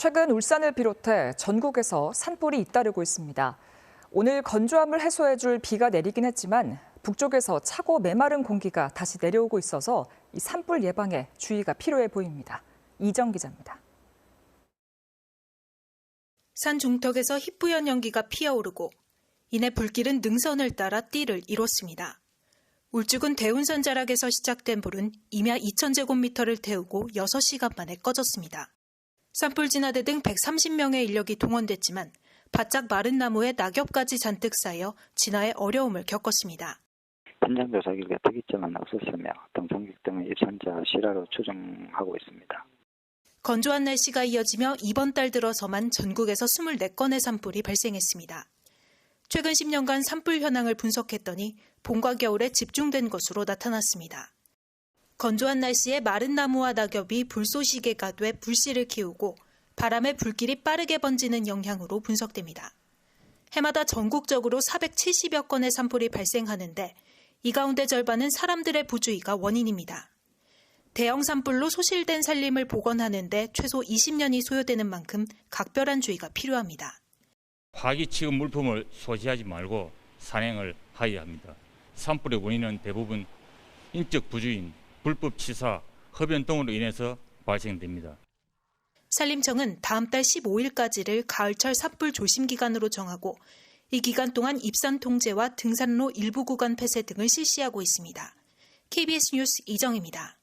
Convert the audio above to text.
최근 울산을 비롯해 전국에서 산불이 잇따르고 있습니다. 오늘 건조함을 해소해줄 비가 내리긴 했지만 북쪽에서 차고 메마른 공기가 다시 내려오고 있어서 이 산불 예방에 주의가 필요해 보입니다. 이정 기자입니다. 산 중턱에서 희뿌연 연기가 피어오르고 이내 불길은 능선을 따라 띠를 이뤘습니다. 울주군 대운선 자락에서 시작된 불은 임야 2,000제곱미터를 태우고 6시간 만에 꺼졌습니다. 산불 진화대 등 130명의 인력이 동원됐지만 바짝 마른 나무에 낙엽까지 잔뜩 쌓여 진화에 어려움을 겪었습니다. 현장 조사 결과 특이점은 없었으며 동성객 등의 입산자 실화로 추정하고 있습니다. 건조한 날씨가 이어지며 이번 달 들어서만 전국에서 24건의 산불이 발생했습니다. 최근 10년간 산불 현황을 분석했더니 봄과 겨울에 집중된 것으로 나타났습니다. 건조한 날씨에 마른 나무와 낙엽이 불쏘시개가 돼 불씨를 키우고 바람에 불길이 빠르게 번지는 영향으로 분석됩니다. 해마다 전국적으로 470여 건의 산불이 발생하는데 이 가운데 절반은 사람들의 부주의가 원인입니다. 대형 산불로 소실된 산림을 복원하는데 최소 20년이 소요되는 만큼 각별한 주의가 필요합니다. 화기 취급 물품을 소지하지 말고 산행을 하여야 합니다. 산불의 원인은 대부분 인적 부주인, 불법 치사, 흡연 등으로 인해서 발생됩니다. 산림청은 다음 달 15일까지를 가을철 산불 조심 기간으로 정하고 이 기간 동안 입산 통제와 등산로 일부 구간 폐쇄 등을 실시하고 있습니다. KBS 뉴스 이정입니다.